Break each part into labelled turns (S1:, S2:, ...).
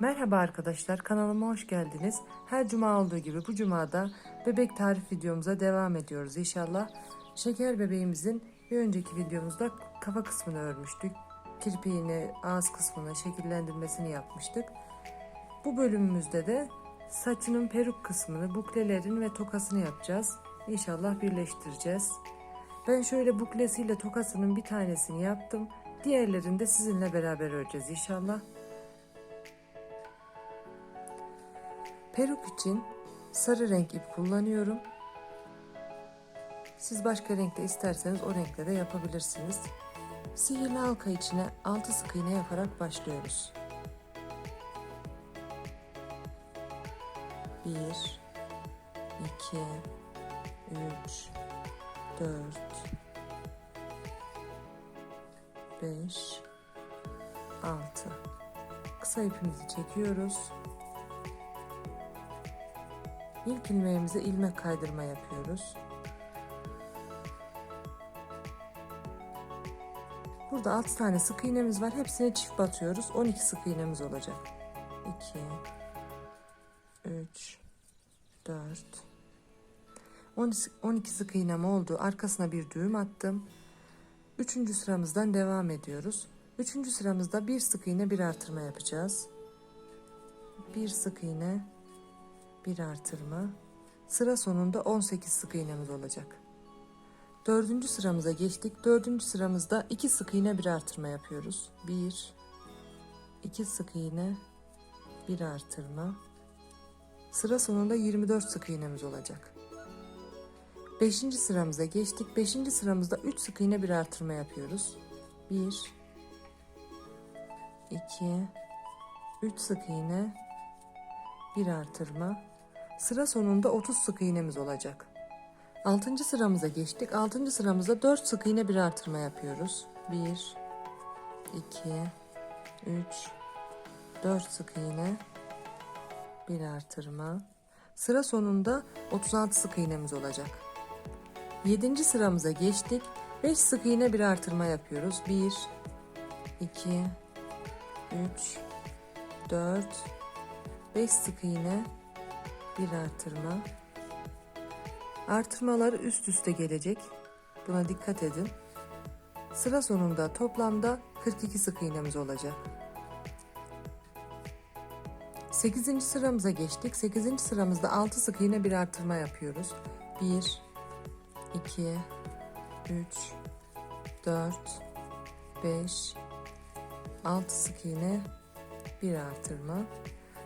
S1: Merhaba arkadaşlar kanalıma hoş geldiniz. Her cuma olduğu gibi bu cumada bebek tarif videomuza devam ediyoruz inşallah. Şeker bebeğimizin bir önceki videomuzda kafa kısmını örmüştük. Kirpiğini, ağız kısmını şekillendirmesini yapmıştık. Bu bölümümüzde de saçının peruk kısmını, buklelerin ve tokasını yapacağız. İnşallah birleştireceğiz. Ben şöyle buklesiyle tokasının bir tanesini yaptım. Diğerlerini de sizinle beraber öreceğiz inşallah. Peruk için sarı renk ip kullanıyorum. Siz başka renkte isterseniz o renkte de yapabilirsiniz. Sihirli halka içine 6 sık iğne yaparak başlıyoruz. 1 2 3 4 5 6 Kısa ipimizi çekiyoruz. İlk ilmeğimize ilmek kaydırma yapıyoruz. Burada 6 tane sık iğnemiz var. Hepsine çift batıyoruz. 12 sık iğnemiz olacak. 2 3 4 12 sık iğnem oldu. Arkasına bir düğüm attım. 3. sıramızdan devam ediyoruz. 3. sıramızda bir sık iğne bir artırma yapacağız. Bir sık iğne bir artırma. Sıra sonunda 18 sık iğnemiz olacak. Dördüncü sıramıza geçtik. Dördüncü sıramızda iki sık iğne bir artırma yapıyoruz. Bir, iki sık iğne bir artırma. Sıra sonunda 24 sık iğnemiz olacak. Beşinci sıramıza geçtik. Beşinci sıramızda üç sık iğne bir artırma yapıyoruz. Bir, iki, üç sık iğne bir artırma Sıra sonunda 30 sık iğnemiz olacak. 6. sıramıza geçtik. 6. sıramızda 4 sık iğne bir artırma yapıyoruz. 1 2 3 4 sık iğne bir artırma. Sıra sonunda 36 sık iğnemiz olacak. 7. sıramıza geçtik. 5 sık iğne bir artırma yapıyoruz. 1 2 3 4 5 sık iğne bir artırma. Artırmalar üst üste gelecek. Buna dikkat edin. Sıra sonunda toplamda 42 sık iğnemiz olacak. 8. sıramıza geçtik. 8. sıramızda 6 sık iğne bir artırma yapıyoruz. 1 2 3 4 5 6 sık iğne bir artırma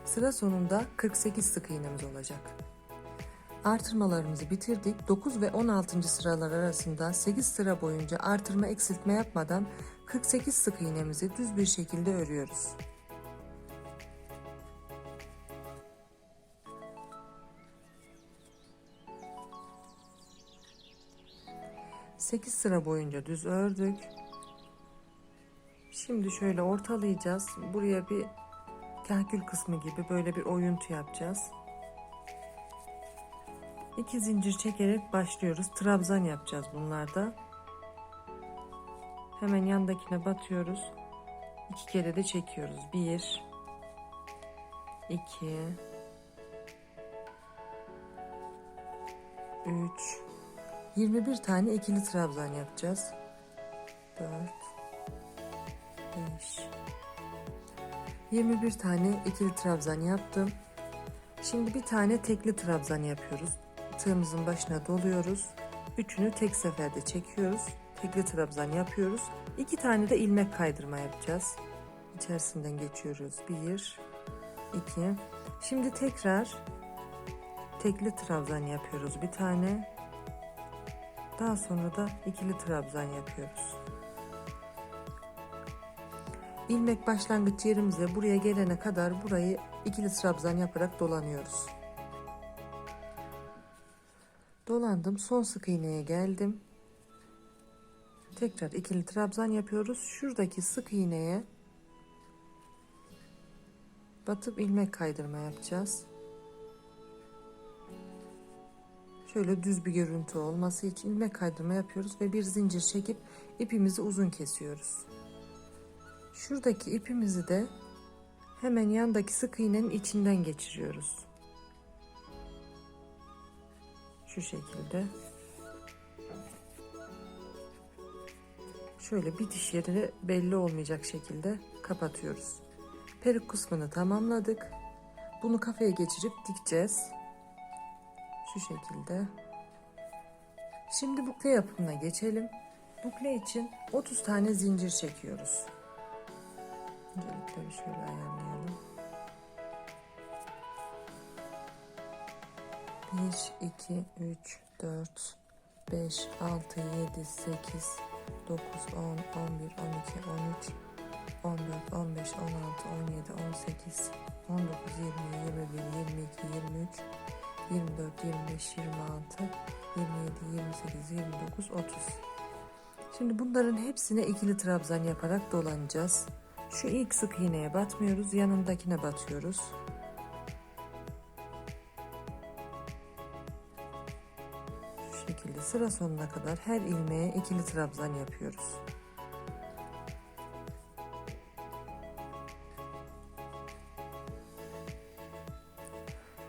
S1: Sıra sonunda 48 sık iğnemiz olacak. Artırmalarımızı bitirdik. 9 ve 16. sıralar arasında 8 sıra boyunca artırma eksiltme yapmadan 48 sık iğnemizi düz bir şekilde örüyoruz. Sekiz sıra boyunca düz ördük. Şimdi şöyle ortalayacağız. Buraya bir kahkül kısmı gibi böyle bir oyuntu yapacağız. İki zincir çekerek başlıyoruz. Trabzan yapacağız bunlarda. Hemen yandakine batıyoruz. İki kere de çekiyoruz. Bir, iki, üç, 21 tane ikili trabzan yapacağız. Dört, beş. 21 tane ikili trabzan yaptım. Şimdi bir tane tekli trabzan yapıyoruz. Tığımızın başına doluyoruz. Üçünü tek seferde çekiyoruz. Tekli trabzan yapıyoruz. İki tane de ilmek kaydırma yapacağız. İçerisinden geçiyoruz. Bir, iki. Şimdi tekrar tekli trabzan yapıyoruz bir tane. Daha sonra da ikili trabzan yapıyoruz ilmek başlangıç yerimize buraya gelene kadar burayı ikili trabzan yaparak dolanıyoruz. Dolandım. Son sık iğneye geldim. Tekrar ikili trabzan yapıyoruz. Şuradaki sık iğneye batıp ilmek kaydırma yapacağız. Şöyle düz bir görüntü olması için ilmek kaydırma yapıyoruz ve bir zincir çekip ipimizi uzun kesiyoruz. Şuradaki ipimizi de hemen yandaki sık iğnenin içinden geçiriyoruz. Şu şekilde. Şöyle bitiş yerini belli olmayacak şekilde kapatıyoruz. Perik kısmını tamamladık. Bunu kafaya geçirip dikeceğiz. Şu şekilde. Şimdi bukle yapımına geçelim. Bukle için 30 tane zincir çekiyoruz. Delikleri şöyle ayarlayalım. 1, 2, 3, 4, 5, 6, 7, 8, 9, 10, 11, 12, 13, 14, 15, 16, 17, 18, 19, 20, 21, 22, 23, 24, 25, 26, 27, 28, 29, 30. Şimdi bunların hepsine ikili trabzan yaparak dolanacağız. Şu ilk sık iğneye batmıyoruz. Yanındakine batıyoruz. Şu şekilde sıra sonuna kadar her ilmeğe ikili trabzan yapıyoruz.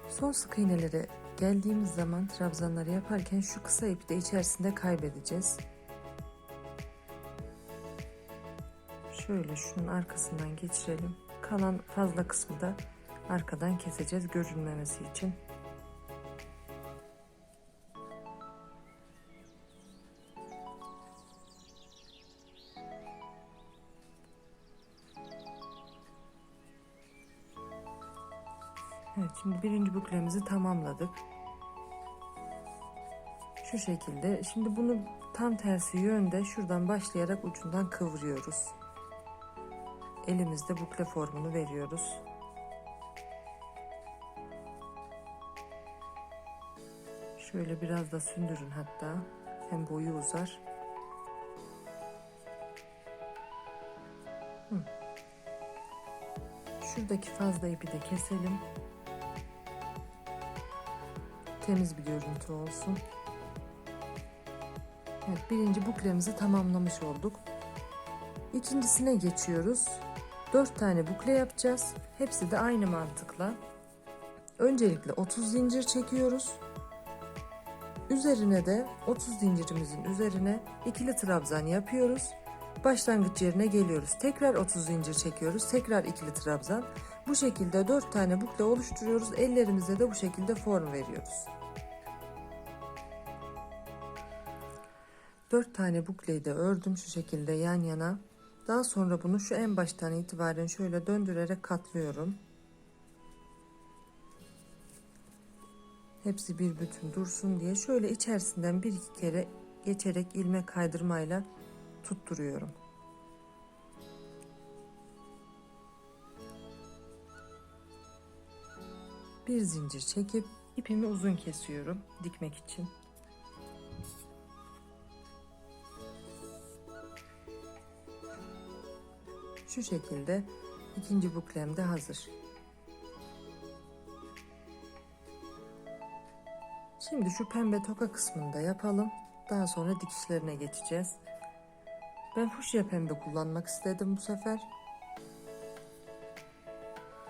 S1: Son sık iğnelere geldiğimiz zaman trabzanları yaparken şu kısa ipi de içerisinde kaybedeceğiz. Şöyle şunun arkasından geçirelim. Kalan fazla kısmı da arkadan keseceğiz görünmemesi için. Evet şimdi birinci buklemizi tamamladık. Şu şekilde. Şimdi bunu tam tersi yönde şuradan başlayarak ucundan kıvırıyoruz elimizde bukle formunu veriyoruz. Şöyle biraz da sündürün hatta. Hem boyu uzar. Şuradaki fazla ipi de keselim. Temiz bir görüntü olsun. Evet, birinci buklemizi tamamlamış olduk. İkincisine geçiyoruz. 4 tane bukle yapacağız. Hepsi de aynı mantıkla. Öncelikle 30 zincir çekiyoruz. Üzerine de 30 zincirimizin üzerine ikili trabzan yapıyoruz. Başlangıç yerine geliyoruz. Tekrar 30 zincir çekiyoruz. Tekrar ikili trabzan. Bu şekilde 4 tane bukle oluşturuyoruz. Ellerimize de bu şekilde form veriyoruz. 4 tane bukleyi de ördüm şu şekilde yan yana. Daha sonra bunu şu en baştan itibaren şöyle döndürerek katlıyorum. Hepsi bir bütün dursun diye şöyle içerisinden bir iki kere geçerek ilme kaydırmayla tutturuyorum. Bir zincir çekip ipimi uzun kesiyorum dikmek için. Şu şekilde ikinci buklem de hazır. Şimdi şu pembe toka kısmını da yapalım. Daha sonra dikişlerine geçeceğiz. Ben fuşya pembe kullanmak istedim bu sefer.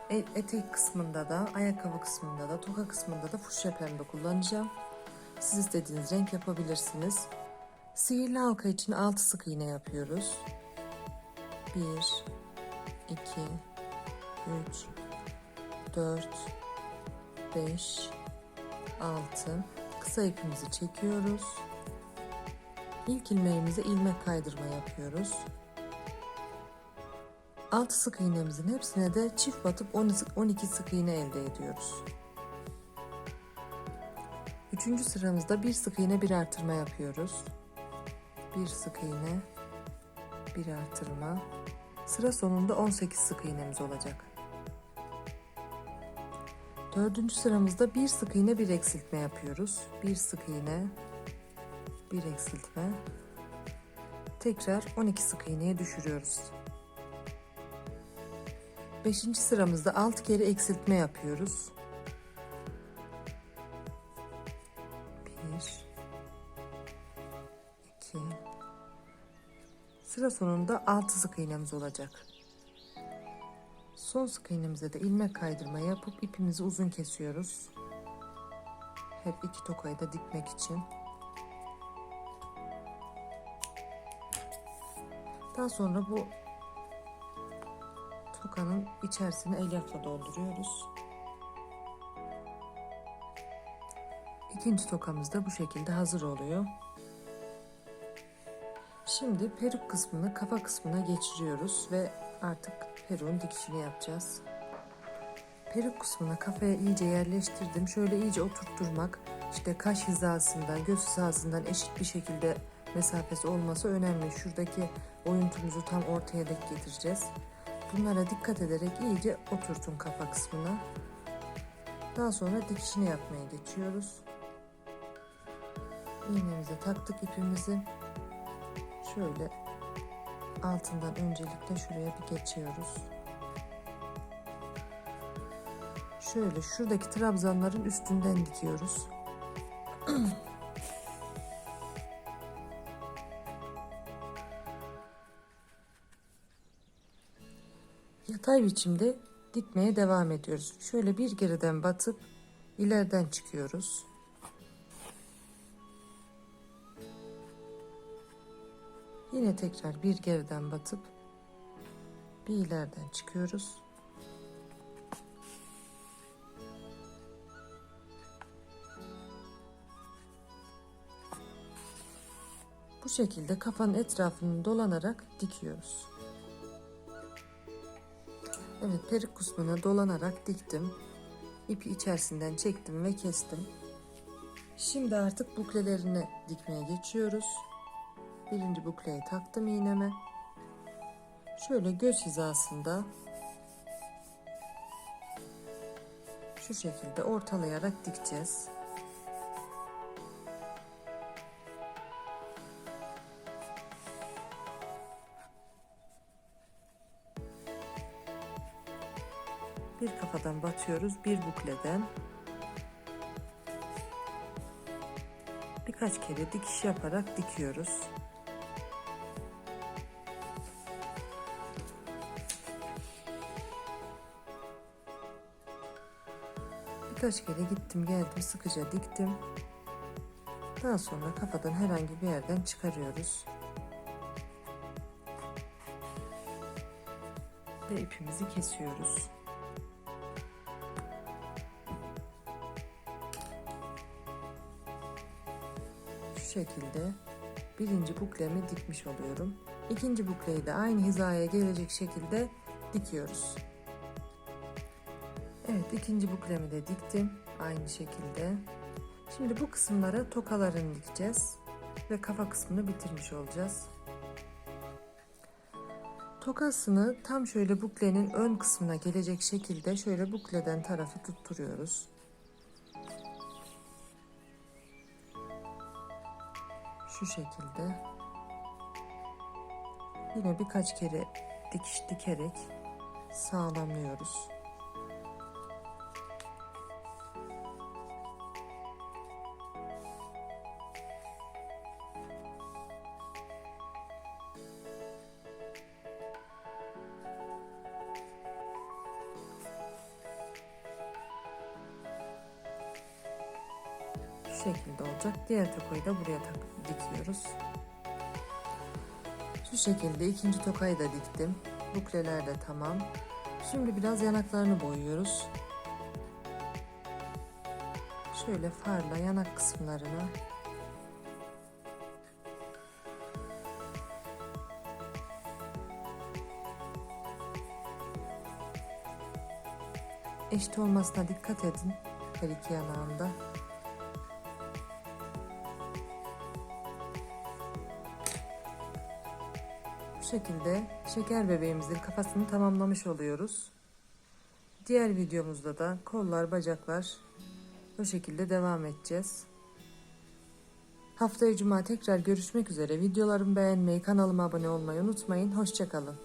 S1: E, etek kısmında da, ayakkabı kısmında da, toka kısmında da fuşya pembe kullanacağım. Siz istediğiniz renk yapabilirsiniz. Sihirli halka için 6 sık iğne yapıyoruz. 1 2 3 4 5 6 kısa ipimizi çekiyoruz. İlk ilmeğimizi ilmek kaydırma yapıyoruz. Altı sık iğnemizin hepsine de çift batıp 12 sık iğne elde ediyoruz. Üçüncü sıramızda bir sık iğne bir artırma yapıyoruz. Bir sık iğne bir artırma Sıra sonunda 18 sık iğnemiz olacak. Dördüncü sıramızda bir sık iğne bir eksiltme yapıyoruz. Bir sık iğne bir eksiltme. Tekrar 12 sık iğneye düşürüyoruz. Beşinci sıramızda 6 kere eksiltme yapıyoruz. sıra sonunda 6 sık iğnemiz olacak. Son sık iğnemize de ilmek kaydırma yapıp ipimizi uzun kesiyoruz. Hep iki tokayı da dikmek için. Daha sonra bu tokanın içerisini elyafla dolduruyoruz. İkinci tokamız da bu şekilde hazır oluyor. Şimdi peruk kısmını kafa kısmına geçiriyoruz ve artık peruğun dikişini yapacağız. Peruk kısmına kafaya iyice yerleştirdim. Şöyle iyice oturtturmak, işte kaş hizasından, göz hizasından eşit bir şekilde mesafesi olması önemli. Şuradaki oyuntumuzu tam ortaya dek getireceğiz. Bunlara dikkat ederek iyice oturtun kafa kısmına. Daha sonra dikişini yapmaya geçiyoruz. İğnemize taktık ipimizi şöyle altından öncelikle şuraya bir geçiyoruz. Şöyle şuradaki trabzanların üstünden dikiyoruz. Yatay biçimde dikmeye devam ediyoruz. Şöyle bir geriden batıp ileriden çıkıyoruz. Yine tekrar bir gevden batıp bir ileriden çıkıyoruz. Bu şekilde kafanın etrafını dolanarak dikiyoruz. Evet perik kısmını dolanarak diktim. İpi içerisinden çektim ve kestim. Şimdi artık buklelerini dikmeye geçiyoruz birinci bukleye taktım iğneme. Şöyle göz hizasında şu şekilde ortalayarak dikeceğiz. Bir kafadan batıyoruz, bir bukleden. Birkaç kere dikiş yaparak dikiyoruz. Birkaç kere gittim geldim sıkıca diktim. Daha sonra kafadan herhangi bir yerden çıkarıyoruz. Ve ipimizi kesiyoruz. Şu şekilde birinci buklemi dikmiş oluyorum. İkinci bukleyi de aynı hizaya gelecek şekilde dikiyoruz. Evet ikinci buklemi de diktim aynı şekilde. Şimdi bu kısımlara tokalarını dikeceğiz ve kafa kısmını bitirmiş olacağız. Tokasını tam şöyle buklenin ön kısmına gelecek şekilde şöyle bukleden tarafı tutturuyoruz. Şu şekilde. Yine birkaç kere dikiş dikerek sağlamlıyoruz. şu şekilde olacak. Diğer tokayı da buraya tak dikiyoruz. Şu şekilde ikinci tokayı da diktim. Bukleler de tamam. Şimdi biraz yanaklarını boyuyoruz. Şöyle farla yanak kısımlarını eşit olmasına dikkat edin her iki yanağında. şekilde şeker bebeğimizin kafasını tamamlamış oluyoruz. Diğer videomuzda da kollar, bacaklar bu şekilde devam edeceğiz. Haftaya cuma tekrar görüşmek üzere. Videolarımı beğenmeyi, kanalıma abone olmayı unutmayın. Hoşçakalın.